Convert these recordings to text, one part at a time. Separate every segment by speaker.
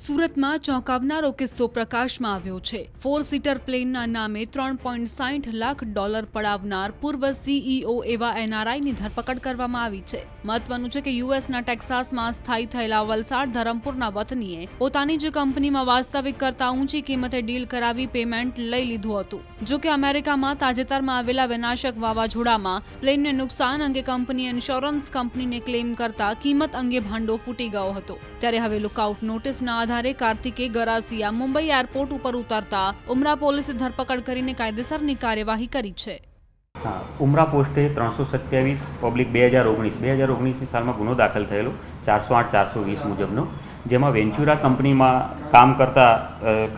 Speaker 1: સુરતમાં ચોંકાવનારો કિસ્સો પ્રકાશમાં આવ્યો છે. ફોર સીટર પ્લેનના નામે ત્રણ પોઈન્ટ સાહીઠ લાખ ડોલર પડાવનાર પૂર્વ સીઈઓ એવા એનઆરઆઈની ધરપકડ કરવામાં આવી છે. મહત્વનું છે કે યુએસના ટેક્સાસમાં સ્થાયી થયેલા વલસાડ ધરમપુરના વતનીએ પોતાની જ કંપનીમાં વાસ્તવિક કરતા ઊંચી કિંમતે ડીલ કરાવી પેમેન્ટ લઈ લીધું હતું. જો કે અમેરિકામાં તાજેતરમાં આવેલા વિનાશક વાવાઝોડામાં પ્લેનને નુકસાન અંગે કંપની ઇન્સ્યોરન્સ કંપનીને ક્લેમ કરતા કિંમત અંગે ભાંડો ફૂટી ગયો હતો. ત્યારે હવે લુકઆઉટ નોટિસના આધારે કાર્તિકે ગરાસિયા મુંબઈ એરપોર્ટ ઉપર ઉતરતા ઉમરા પોલીસે ધરપકડ કરીને કાયદેસરની કાર્યવાહી કરી છે.
Speaker 2: ઉમરા પોસ્ટે ત્રણસો સત્યાવીસ પબ્લિક બે હજાર ઓગણીસ, બે હજાર ઓગણીસની સાલમાં ગુનો દાખલ થયેલો, ચારસો આઠ, ચારસો વીસ મુજબનો. જેમાં વેન્ચુરા કંપનીમાં કામ કરતા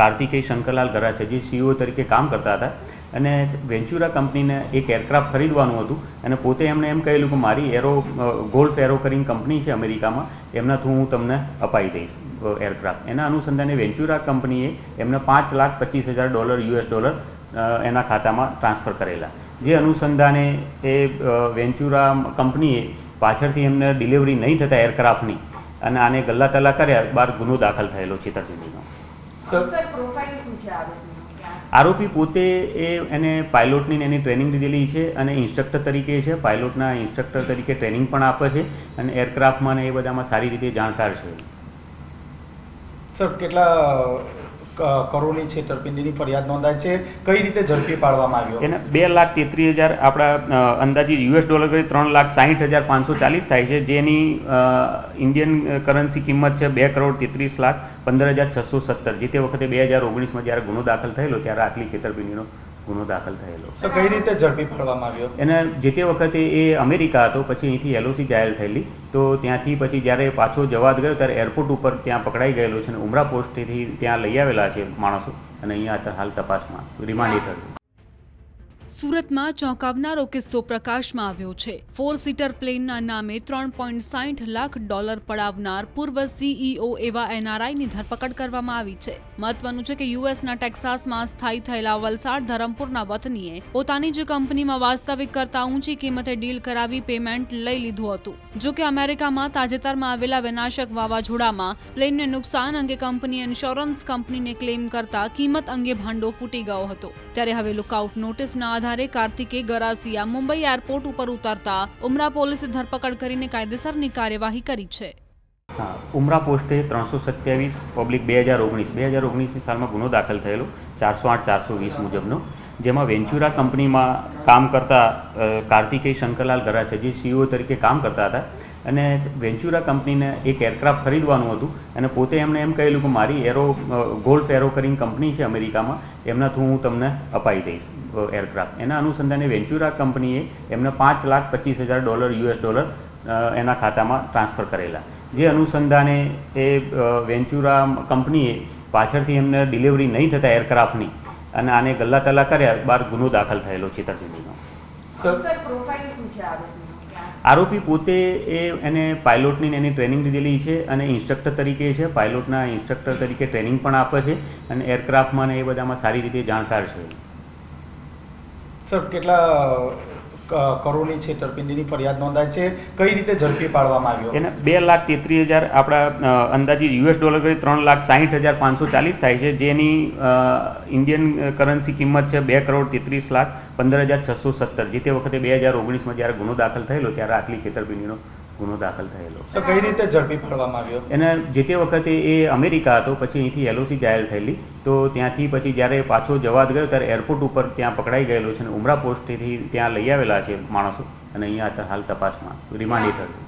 Speaker 2: કાર્તિકે શંકરલાલ ગરાસિયા, જે સીઈઓ તરીકે કામ કરતા હતા, અને વેન્ચુરા કંપનીને એક એરક્રાફ્ટ ખરીદવાનું હતું, અને પોતે એમણે એમ કહેલું કે મારી એરો ગોલ્ફ એરો કરીને કંપની છે અમેરિકામાં, એમના થ્રુ હું તમને અપાઈ દઈશ. એરક્રાફ્ટ એના અનુસંધાને વેન્ચુરા કંપનીએ એમને પાંચ લાખ પચીસ હજાર ડોલર યુએસ ડોલર એના ખાતામાં ટ્રાન્સફર કરેલા. જે અનુસંધાને એ વેન્ચુરા કંપનીએ પાછળથી એમને ડિલિવરી નહીં થતા એરક્રાફ્ટની અને આને ગલ્લા તલ્લા કર્યા બાર ગુનો દાખલ થયેલો છેતરપિંડીનો આરોપી પોતે એ એને પાયલોટની એની ટ્રેનિંગ લીધેલી છે અને ઇન્સ્ટ્રક્ટર તરીકે છે. પાયલોટના ઇન્સ્ટ્રક્ટર તરીકે ટ્રેનિંગ પણ આપે છે અને એરક્રાફ્ટમાં ને એ બધામાં સારી રીતે જાણકાર છે.
Speaker 3: સર, કેટલા કરોડની છે તરપિંડીની ફરિયાદ નોંધાય છે? કઈ રીતે ઝડપી પાડવામાં આવ્યો?
Speaker 2: એને બે લાખ તેત્રીસ હજાર આપણા અંદાજી યુએસ ડોલર કરી ત્રણ લાખ સાહીઠ હજાર પાંચસો ચાલીસ થાય છે. જેની ઇન્ડિયન કરન્સી કિંમત છે બે કરોડ તેત્રીસ લાખ પંદર હજાર છસો સત્તર. જે તે વખતે બે હજાર ઓગણીસમાં જ્યારે ગુનો દાખલ થયેલો, ત્યારે આટલી છેતરપિંડીનો ગુનો દાખલ થયેલો.
Speaker 3: કઈ રીતે ઝડપી પાડવામાં આવ્યો?
Speaker 2: એને જે તે વખતે એ અમેરિકા હતો પછી અહીંથી એલઓસી જાહેર થયેલી. તો ત્યાંથી પછી જ્યારે પાછો જવા ગયો ત્યારે એરપોર્ટ ઉપર ત્યાં પકડાઈ ગયેલો છે અને ઉમરા પોસ્ટથી ત્યાં લઈ આવેલા છે માણસો. અને અહીંયા હાલ તપાસમાં રિમાન્ડ હેઠળ.
Speaker 1: સુરતમાં ચોંકાવનારો કિસ્સો પ્રકાશમાં આવ્યો છે. ફોર સીટર પ્લેનના નામે ત્રણ પોઈન્ટ સાઠ લાખ ડોલર પડાવનાર પૂર્વ સીઈઓ એવા એનઆરઆઈની ધરપકડ કરવામાં આવી છે. મહત્વનું છે કે યુએસના ટેક્સાસમાં સ્થાયી થયેલા વલસાડ ધરમપુરના વતનીએ પોતાની જ કંપનીમાં વાસ્તવિક કરતા ઊંચી કિંમતે ડીલ કરાવી પેમેન્ટ લઈ લીધું હતું. જો કે અમેરિકામાં તાજેતરમાં આવેલા વિનાશક વાવાઝોડામાં પ્લેનને નુકસાન અંગે કંપની ઇન્સ્યોરન્સ કંપનીને ક્લેમ કરતા કિંમત અંગે ભાંડો ફૂટી ગયો હતો. ત્યારે હવે લુકઆઉટ નોટિસના આધારે કાર્તિકે ગરાસિયા મુંબઈ એરપોર્ટ ઉપર ઉતરતા ઉમરા પોલીસે ધરપકડ કરીને કાયદેસરની કાર્યવાહી કરી છે.
Speaker 2: ઉમરા પોસ્ટે ત્રણસો સત્યાવીસ પબ્લિક બે હજાર ઓગણીસ, બે હજાર ઓગણીસની સાલમાં ગુનો દાખલ થયેલો, ચારસો આઠ, ચારસો વીસ મુજબનો. જેમાં વેન્ચુરા કંપનીમાં કામ કરતા કાર્તિકે શંકરલાલ ગરાસે, જે સીઈઓ તરીકે કામ કરતા હતા. અને વેન્ચુરા કંપનીને એક એરક્રાફ્ટ ખરીદવાનું હતું. અને પોતે એમણે એમ કહેલું કે મારી એરો ગોલ્ફ એરો કરીને કંપની છે અમેરિકામાં, એમના થ્રુ હું તમને અપાઈ દઈશ એરક્રાફ્ટ. એના અનુસંધાને વેન્ચુરા કંપનીએ એમને પાંચ લાખ પચીસ હજાર ડોલર, યુએસ ડોલર એના ખાતામાં ટ્રાન્સફર કરેલા. જે અનુસંધાને એ વેન્ચુરા કંપનીએ પાછળથી એમને ડિલિવરી નહીં થતા એરક્રાફ્ટની અને આને ગલ્લા તલ્લા કર્યા બાર ગુનો દાખલ થયેલો છેતરપિંડીનો
Speaker 3: સર
Speaker 4: સર પ્રોફાઇલ શું છે આરોપીની? ક્યાં?
Speaker 2: આરોપી પોતે એ એને પાયલોટની એની ટ્રેનિંગ લીધેલી છે અને ઇન્સ્ટ્રક્ટર તરીકે છે. પાયલોટના ઇન્સ્ટ્રક્ટર તરીકે ટ્રેનિંગ પણ આપે છે અને એરક્રાફ્ટમાં ને એ બધામાં સારી રીતે જાણકાર છે.
Speaker 3: સર કેટલા કરોડની છેતરપિંડીની ફરિયાદ નોંધાય છે. કઈ રીતે ઝડપી પાડવામાં આવ્યો?
Speaker 2: એને બે લાખ તેત્રીસ હજાર આપણા અંદાજિત યુએસ ડોલર કરી ત્રણ લાખ સાહીઠ હજાર પાંચસો ચાલીસ થાય છે. જેની ઇન્ડિયન કરન્સી કિંમત છે બે કરોડ તેત્રીસ લાખ પંદર હજાર છસો સત્તર. જે તે વખતે બે હજાર ઓગણીસમાં જ્યારે ગુનો દાખલ થયેલો, ત્યારે આટલી છેતરપિંડીનો ગુનો દાખલ થયેલો.
Speaker 3: સર કઈ રીતે ઝડપી પાડવામાં આવ્યો?
Speaker 2: એને જે તે વખતે એ અમેરિકા હતો પછી અહીંથી એલઓસી જાહેર થયેલી. તો ત્યાંથી પછી જ્યારે પાછો જવા ગયો ત્યારે એરપોર્ટ ઉપર ત્યાં પકડાઈ ગયેલો છે અને ઉમરા પોસ્ટથી ત્યાં લઈ આવેલા છે માણસો. અને અહીંયા હાલ તપાસમાં રિમાન્ડ હેઠળ.